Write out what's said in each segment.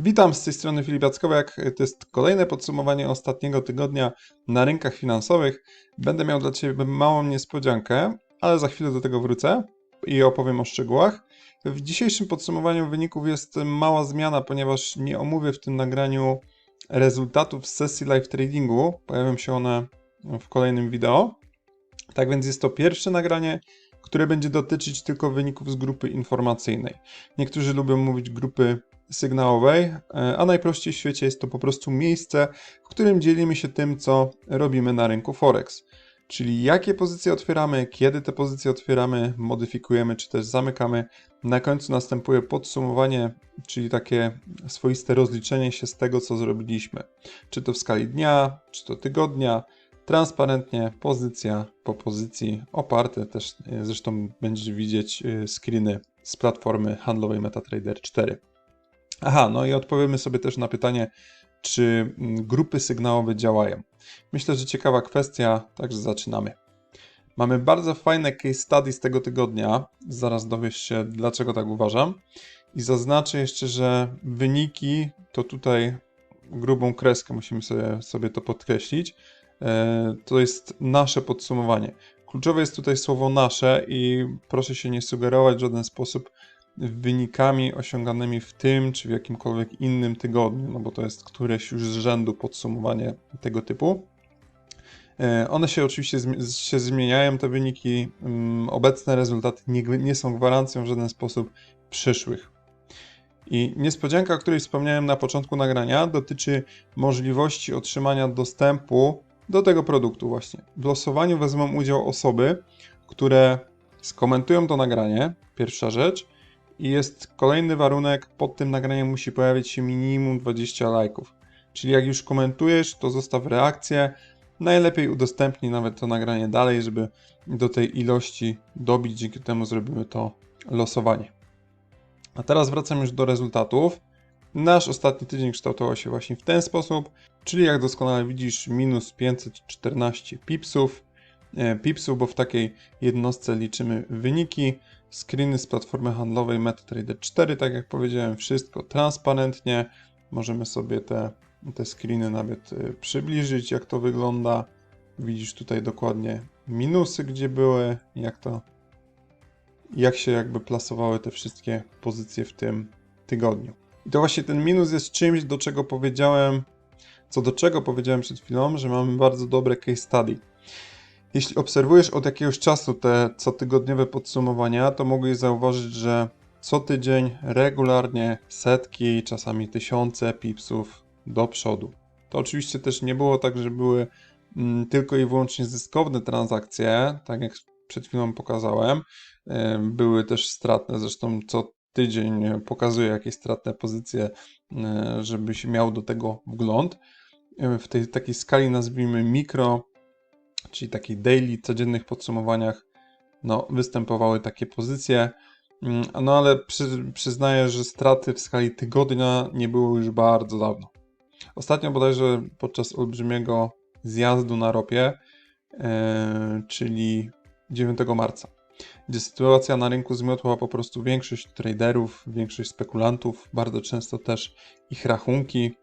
Witam z tej strony Filip Jackowiak. To jest kolejne podsumowanie ostatniego tygodnia na rynkach finansowych. Będę miał dla Ciebie małą niespodziankę, ale za chwilę do tego wrócę i opowiem o szczegółach. W dzisiejszym podsumowaniu wyników jest mała zmiana, ponieważ nie omówię w tym nagraniu rezultatów z sesji live tradingu. Pojawią się one w kolejnym wideo. Tak więc jest to pierwsze nagranie, które będzie dotyczyć tylko wyników z grupy informacyjnej. Niektórzy lubią mówić grupy sygnałowej, e, a najprościej w świecie jest to po prostu miejsce, w którym dzielimy się tym, co robimy na rynku Forex. Czyli jakie pozycje otwieramy, kiedy te pozycje otwieramy, modyfikujemy czy też zamykamy. Na końcu następuje podsumowanie, czyli takie swoiste rozliczenie się z tego, co zrobiliśmy. Czy to w skali dnia, czy to tygodnia, transparentnie, pozycja po pozycji, oparte też, e, zresztą będziecie widzieć e, screeny z platformy handlowej MetaTrader 4. Aha, no i odpowiemy sobie też na pytanie, czy mm, grupy sygnałowe działają. Myślę, że ciekawa kwestia, także zaczynamy. Mamy bardzo fajne case study z tego tygodnia. Zaraz dowiesz się, dlaczego tak uważam. I zaznaczę jeszcze, że wyniki to tutaj grubą kreskę musimy sobie, sobie to podkreślić. E, to jest nasze podsumowanie. Kluczowe jest tutaj słowo nasze i proszę się nie sugerować w żaden sposób wynikami osiąganymi w tym czy w jakimkolwiek innym tygodniu, no bo to jest któreś już z rzędu podsumowanie tego typu. E, one się oczywiście się zmieniają, te wyniki. Mm, obecne rezultaty nie, nie są gwarancją w żaden sposób przyszłych. I niespodzianka, o której wspomniałem na początku nagrania, dotyczy możliwości otrzymania dostępu do tego produktu właśnie. W losowaniu wezmą udział osoby, które skomentują to nagranie, pierwsza rzecz, i jest kolejny warunek, pod tym nagraniem musi pojawić się minimum 20 lajków. Czyli jak już komentujesz, to zostaw reakcję. Najlepiej udostępnij nawet to nagranie dalej, żeby do tej ilości dobić. Dzięki temu zrobimy to losowanie. A teraz wracam już do rezultatów. Nasz ostatni tydzień kształtował się właśnie w ten sposób, czyli jak doskonale widzisz, minus 514 pipsów. E, pipsów, bo w takiej jednostce liczymy wyniki. Screeny z platformy handlowej MetaTrader 4, tak jak powiedziałem, wszystko transparentnie. Możemy sobie te, te screeny nawet y, przybliżyć, jak to wygląda. Widzisz tutaj dokładnie minusy, gdzie były, jak to, jak się jakby plasowały te wszystkie pozycje w tym tygodniu. I to właśnie ten minus jest czymś, do czego powiedziałem, co do czego powiedziałem przed chwilą, że mamy bardzo dobre case study. Jeśli obserwujesz od jakiegoś czasu te cotygodniowe podsumowania, to mogłeś zauważyć, że co tydzień regularnie setki, czasami tysiące pipsów do przodu. To oczywiście też nie było tak, że były mm, tylko i wyłącznie zyskowne transakcje, tak jak przed chwilą pokazałem. Były też stratne, zresztą co tydzień pokazuję jakieś stratne pozycje, e, żebyś miał do tego wgląd. W tej takiej skali nazwijmy mikro, czyli takich daily, codziennych podsumowaniach, no, występowały takie pozycje. Mm, no ale przy, przyznaję, że straty w skali tygodnia nie było już bardzo dawno. Ostatnio bodajże podczas olbrzymiego zjazdu na ropie, yy, czyli 9 marca, gdzie sytuacja na rynku zmiotła po prostu większość traderów, większość spekulantów, bardzo często też ich rachunki,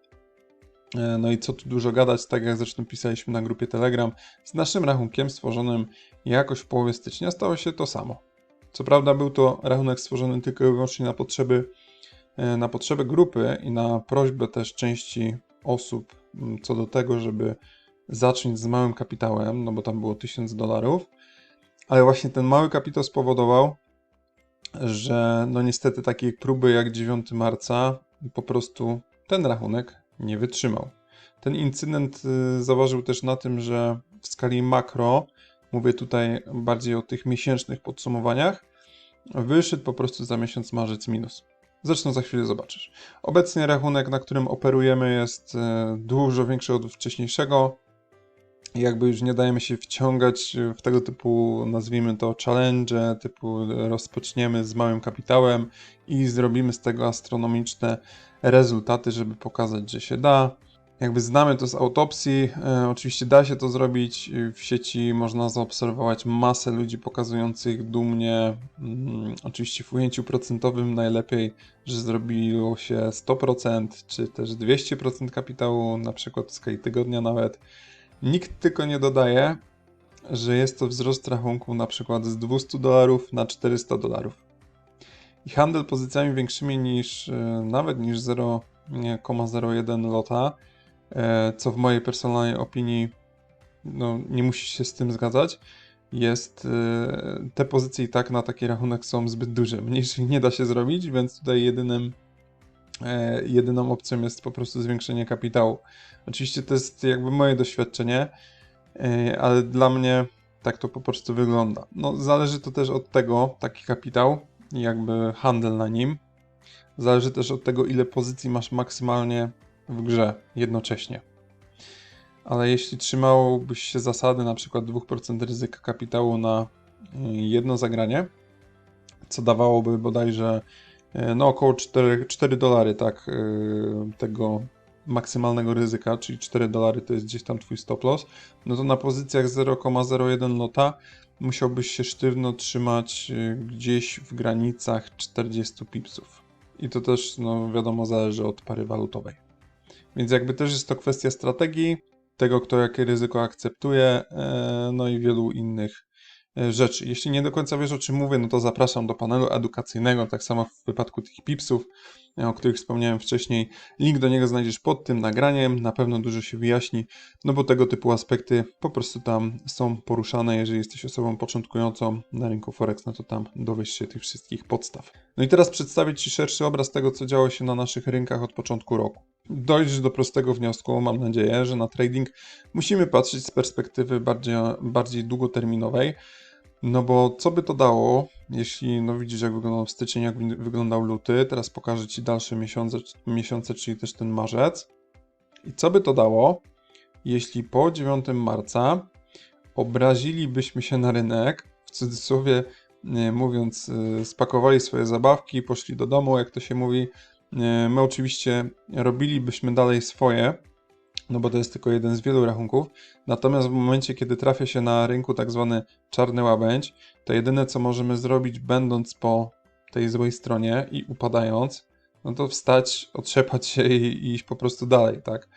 no i co tu dużo gadać, tak jak zresztą pisaliśmy na grupie Telegram, z naszym rachunkiem stworzonym jakoś w połowie stycznia stało się to samo. Co prawda był to rachunek stworzony tylko i wyłącznie na potrzeby, e, na potrzeby grupy i na prośbę też części osób co do tego, żeby zacząć z małym kapitałem, no bo tam było 1000 dolarów, ale właśnie ten mały kapitał spowodował, że no niestety takiej próby jak 9 marca po prostu ten rachunek nie wytrzymał. Ten incydent y, zaważył też na tym, że w skali makro, mówię tutaj bardziej o tych miesięcznych podsumowaniach, wyszedł po prostu za miesiąc marzec minus. Zresztą za chwilę zobaczysz. Obecnie rachunek, na którym operujemy, jest y, dużo większy od wcześniejszego. Jakby już nie dajemy się wciągać w tego typu, nazwijmy to, challenge, typu rozpoczniemy z małym kapitałem i zrobimy z tego astronomiczne rezultaty, żeby pokazać, że się da. Jakby znamy to z autopsji, e, oczywiście da się to zrobić. W sieci można zaobserwować masę ludzi pokazujących dumnie, mm, oczywiście w ujęciu procentowym najlepiej, że zrobiło się 100% czy też 200% kapitału, na przykład w skali tygodnia nawet. Nikt tylko nie dodaje, że jest to wzrost rachunku na przykład z 200 dolarów na 400 dolarów. I handel pozycjami większymi niż e, nawet niż 0,01 lota, e, co w mojej personalnej opinii no, nie musi się z tym zgadzać, jest e, te pozycje i tak na taki rachunek są zbyt duże. Mniejszych nie da się zrobić, więc tutaj jedynym jedyną opcją jest po prostu zwiększenie kapitału. Oczywiście to jest jakby moje doświadczenie, ale dla mnie tak to po prostu wygląda. No, zależy to też od tego, taki kapitał, jakby handel na nim. Zależy też od tego, ile pozycji masz maksymalnie w grze jednocześnie. Ale jeśli trzymałbyś się zasady na przykład 2% ryzyka kapitału na y, jedno zagranie, co dawałoby bodajże y, no około 4, 4 dolary tak, y, tego maksymalnego ryzyka, czyli 4 dolary to jest gdzieś tam twój stop loss, no to na pozycjach 0,01 lota musiałbyś się sztywno trzymać y, gdzieś w granicach 40 pipsów. I to też, no wiadomo, zależy od pary walutowej. Więc jakby też jest to kwestia strategii, tego, kto jakie ryzyko akceptuje, e, no i wielu innych rzeczy. Jeśli nie do końca wiesz o czym mówię, no to zapraszam do panelu edukacyjnego, tak samo w wypadku tych pipsów, e, o których wspomniałem wcześniej. Link do niego znajdziesz pod tym nagraniem, na pewno dużo się wyjaśni, no bo tego typu aspekty po prostu tam są poruszane. Jeżeli jesteś osobą początkującą na rynku Forex, no to tam dowiesz się tych wszystkich podstaw. No i teraz przedstawię Ci szerszy obraz tego, co działo się na naszych rynkach od początku roku. Dojdziesz do prostego wniosku, mam nadzieję, że na trading musimy patrzeć z perspektywy bardziej, bardziej długoterminowej, no bo co by to dało, jeśli no widzisz jak wyglądał styczeń, jak wy- wyglądał luty, teraz pokażę Ci dalsze miesiące, miesiące, czyli też ten marzec. I co by to dało, jeśli po 9 marca obrazilibyśmy się na rynek, w cudzysłowie mówiąc, e, spakowali swoje zabawki, poszli do domu, jak to się mówi. E, My oczywiście robilibyśmy dalej swoje, no bo to jest tylko jeden z wielu rachunków. Natomiast w momencie, kiedy trafia się na rynku tak zwany czarny łabędź, to jedyne co możemy zrobić, będąc po tej złej stronie i upadając, no to wstać, otrzepać się i, iść po prostu dalej, tak?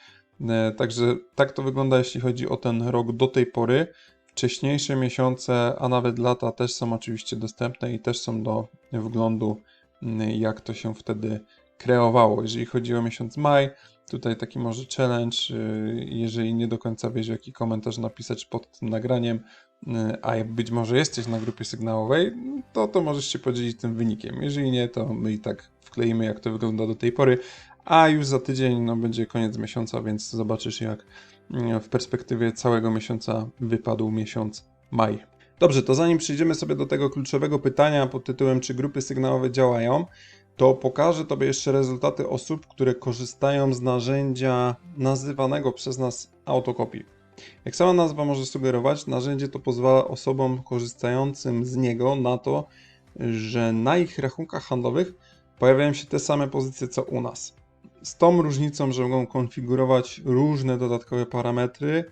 E, Także tak to wygląda, jeśli chodzi o ten rok do tej pory. Wcześniejsze miesiące, a nawet lata też są oczywiście dostępne i też są do wglądu, m, jak to się wtedy kreowało. Jeżeli chodzi o miesiąc maj, tutaj taki może challenge, y, jeżeli nie do końca wiesz, jaki komentarz napisać pod tym nagraniem, y, a być może jesteś na grupie sygnałowej, to to możesz się podzielić tym wynikiem. Jeżeli nie, to my i tak wkleimy, jak to wygląda do tej pory, a już za tydzień no, będzie koniec miesiąca, więc zobaczysz, jak y, w perspektywie całego miesiąca wypadł miesiąc maj. Dobrze, to zanim przejdziemy sobie do tego kluczowego pytania pod tytułem, czy grupy sygnałowe działają, to pokażę Tobie jeszcze rezultaty osób, które korzystają z narzędzia nazywanego przez nas autokopii. Jak sama nazwa może sugerować, narzędzie to pozwala osobom korzystającym z niego na to, że na ich rachunkach handlowych pojawiają się te same pozycje co u nas. Z tą różnicą, że mogą konfigurować różne dodatkowe parametry,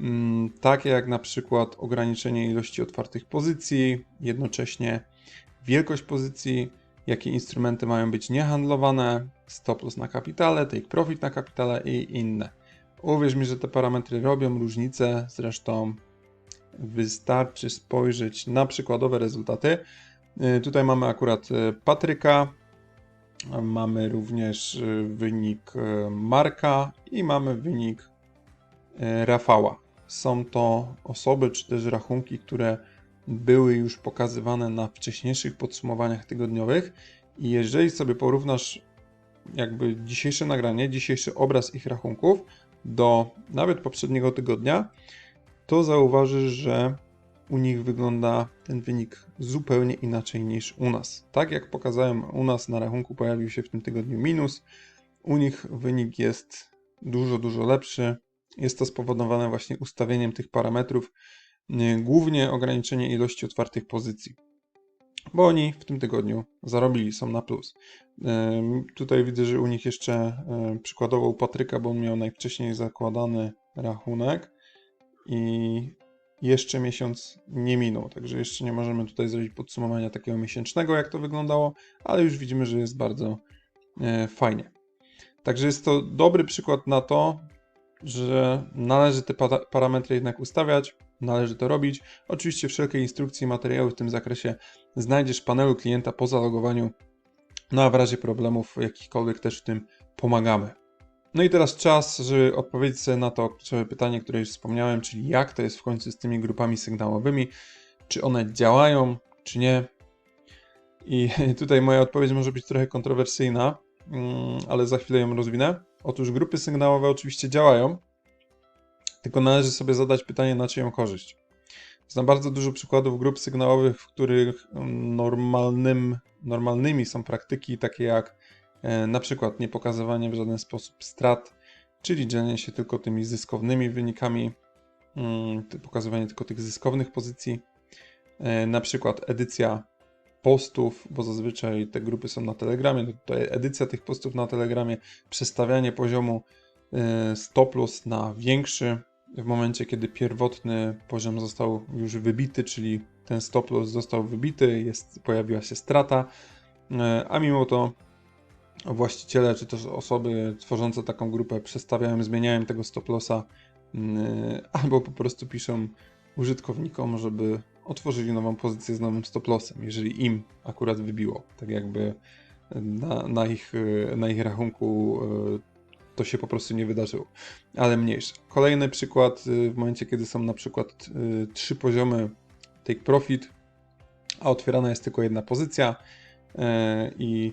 mm, takie jak na przykład ograniczenie ilości otwartych pozycji, jednocześnie wielkość pozycji, jakie instrumenty mają być niehandlowane, stop loss na kapitale, take profit na kapitale i inne. Uwierz mi, że te parametry robią różnicę, zresztą wystarczy spojrzeć na przykładowe rezultaty. Y, Tutaj mamy akurat y, Patryka, mamy również y, wynik Marka i mamy wynik Rafała. Są to osoby czy też rachunki, które były już pokazywane na wcześniejszych podsumowaniach tygodniowych i jeżeli sobie porównasz jakby dzisiejsze nagranie, dzisiejszy obraz ich rachunków do nawet poprzedniego tygodnia, to zauważysz, że u nich wygląda ten wynik zupełnie inaczej niż u nas. Tak jak pokazałem, u nas na rachunku pojawił się w tym tygodniu minus, u nich wynik jest dużo, dużo lepszy. Jest to spowodowane właśnie ustawieniem tych parametrów, głównie ograniczenie ilości otwartych pozycji. bo oni w tym tygodniu zarobili, są na plus. Tutaj widzę, że u nich jeszcze ym, przykładowo u Patryka, bo on miał najwcześniej zakładany rachunek i jeszcze miesiąc nie minął, także jeszcze nie możemy tutaj zrobić podsumowania takiego miesięcznego, jak to wyglądało, ale już widzimy, że jest bardzo e, fajnie. Także jest to dobry przykład na to, że należy te para- parametry jednak ustawiać, należy to robić. Oczywiście wszelkie instrukcje i materiały w tym zakresie znajdziesz w panelu klienta po zalogowaniu, no a w razie problemów jakichkolwiek też w tym pomagamy. No i teraz czas, żeby odpowiedzieć sobie na to pytanie, które już wspomniałem, czyli jak to jest w końcu z tymi grupami sygnałowymi, czy one działają, czy nie. I tutaj moja odpowiedź może być trochę kontrowersyjna, mm, ale za chwilę ją rozwinę. Otóż grupy sygnałowe oczywiście działają, tylko należy sobie zadać pytanie, na czyją korzyść. Znam bardzo dużo przykładów grup sygnałowych, w których mm, normalnym, normalnymi są praktyki takie jak e, na przykład niepokazywanie w żaden sposób strat, czyli dzielenie się tylko tymi zyskownymi wynikami, ty- pokazywanie tylko tych zyskownych pozycji, e, na przykład edycja postów, bo zazwyczaj te grupy są na Telegramie, to edycja tych postów na Telegramie, przestawianie poziomu e, stop loss na większy w momencie, kiedy pierwotny poziom został już wybity, czyli ten stop loss został wybity, jest, pojawiła się strata, e, a mimo to właściciele czy też osoby tworzące taką grupę przestawiają, zmieniają tego stop lossa mm, albo po prostu piszą użytkownikom, żeby otworzyli nową pozycję z nowym stop lossem, jeżeli im akurat wybiło, tak jakby na, na, ich, e, na ich rachunku e, to się po prostu nie wydarzyło, ale mniejsze. Kolejny przykład, e, w momencie kiedy są na przykład e, trzy poziomy take profit, a otwierana jest tylko jedna pozycja e, i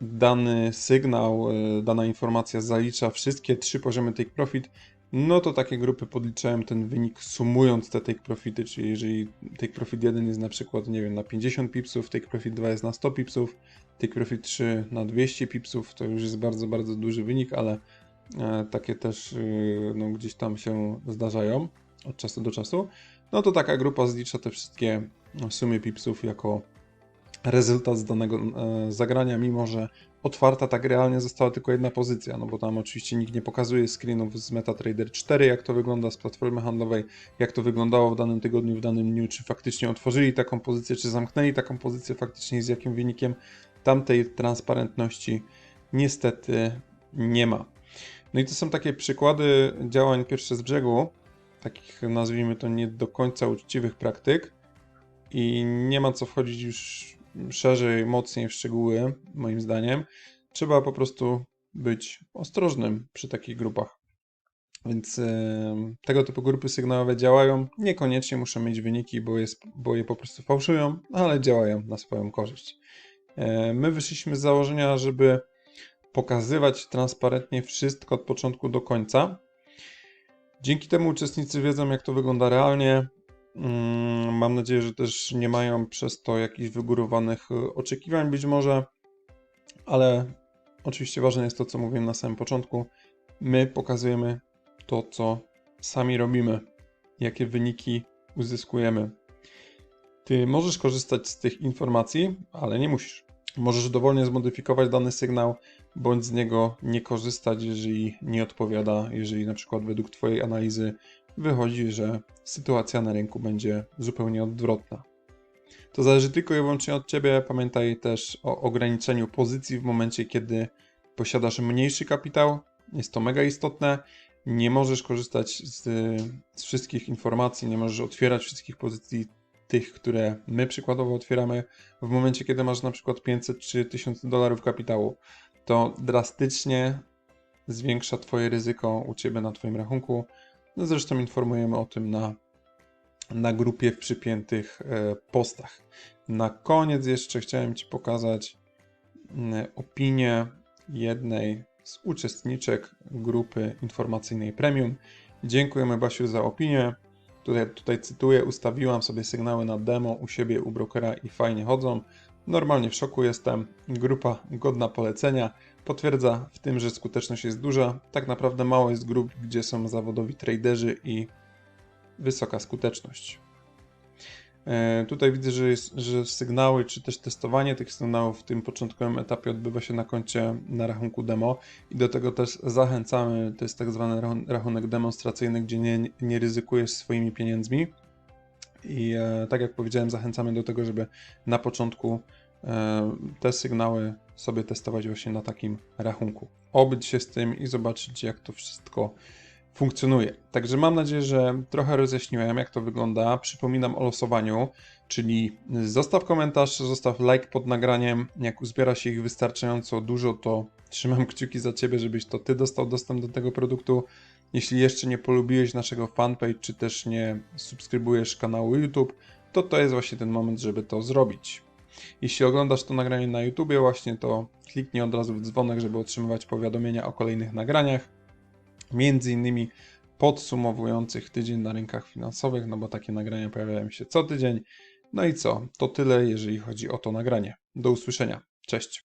dany sygnał, e, dana informacja zalicza wszystkie trzy poziomy take profit, no to takie grupy podliczają ten wynik sumując te take profity, czyli jeżeli take profit 1 jest na przykład, nie wiem, na 50 pipsów, take profit 2 jest na 100 pipsów, take profit 3 na 200 pipsów, to już jest bardzo, bardzo duży wynik, ale e, takie też e, no, gdzieś tam się zdarzają od czasu do czasu, no to taka grupa zlicza te wszystkie sumy pipsów jako rezultat z danego e, zagrania, mimo że otwarta tak realnie została tylko jedna pozycja, no bo tam oczywiście nikt nie pokazuje screenów z MetaTrader 4, jak to wygląda z platformy handlowej, jak to wyglądało w danym tygodniu, w danym dniu, czy faktycznie otworzyli taką pozycję, czy zamknęli taką pozycję faktycznie, z jakim wynikiem. Tamtej transparentności niestety nie ma. No i to są takie przykłady działań pierwsze z brzegu, takich nazwijmy to nie do końca uczciwych praktyk i nie ma co wchodzić już szerzej, mocniej w szczegóły, moim zdaniem. Trzeba po prostu być ostrożnym przy takich grupach. Więc e, tego typu grupy sygnałowe działają. Niekoniecznie muszą mieć wyniki, bo, jest, bo je po prostu fałszują, ale działają na swoją korzyść. E, my wyszliśmy z założenia, żeby pokazywać transparentnie wszystko od początku do końca. Dzięki temu uczestnicy wiedzą, jak to wygląda realnie. Mm, Mam nadzieję, że też nie mają przez to jakichś wygórowanych y, oczekiwań, być może, ale oczywiście ważne jest to, co mówiłem na samym początku. My pokazujemy to, co sami robimy, jakie wyniki uzyskujemy. Ty możesz korzystać z tych informacji, ale nie musisz. Możesz dowolnie zmodyfikować dany sygnał, bądź z niego nie korzystać, jeżeli nie odpowiada, jeżeli na przykład według Twojej analizy wychodzi, że sytuacja na rynku będzie zupełnie odwrotna. To zależy tylko i wyłącznie od Ciebie. Pamiętaj też o ograniczeniu pozycji w momencie, kiedy posiadasz mniejszy kapitał. Jest to mega istotne. Nie możesz korzystać z, z wszystkich informacji, nie możesz otwierać wszystkich pozycji tych, które my przykładowo otwieramy w momencie, kiedy masz na przykład 500 czy 1000 dolarów kapitału. To drastycznie zwiększa Twoje ryzyko u Ciebie na Twoim rachunku. No zresztą informujemy o tym na, na grupie w przypiętych e, postach. Na koniec jeszcze chciałem Ci pokazać mm, opinię jednej z uczestniczek grupy informacyjnej Premium. Dziękujemy Basiu za opinię. Tutaj, tutaj cytuję, ustawiłam sobie sygnały na demo u siebie, u brokera i fajnie chodzą. Normalnie w szoku jestem. Grupa godna polecenia. Potwierdza w tym, że skuteczność jest duża. Tak naprawdę mało jest grup, gdzie są zawodowi traderzy i wysoka skuteczność. E, Tutaj widzę, że, jest, że sygnały, czy też testowanie tych sygnałów w tym początkowym etapie odbywa się na koncie na rachunku demo i do tego też zachęcamy. To jest tak zwany rachun- rachunek demonstracyjny, gdzie nie, nie ryzykujesz swoimi pieniędzmi. I e, tak jak powiedziałem, zachęcamy do tego, żeby na początku e, te sygnały sobie testować właśnie na takim rachunku. Obyć się z tym i zobaczyć, jak to wszystko funkcjonuje. Także mam nadzieję, że trochę rozjaśniłem, jak to wygląda. Przypominam o losowaniu, czyli zostaw komentarz, zostaw like pod nagraniem. Jak uzbiera się ich wystarczająco dużo, to trzymam kciuki za Ciebie, żebyś to Ty dostał dostęp do tego produktu. Jeśli jeszcze nie polubiłeś naszego fanpage, czy też nie subskrybujesz kanału YouTube, to to jest właśnie ten moment, żeby to zrobić. Jeśli oglądasz to nagranie na YouTubie właśnie, to kliknij od razu w dzwonek, żeby otrzymywać powiadomienia o kolejnych nagraniach między innymi podsumowujących tydzień na rynkach finansowych, no bo takie nagrania pojawiają się co tydzień. No i co? To tyle, jeżeli chodzi o to nagranie. Do usłyszenia. Cześć.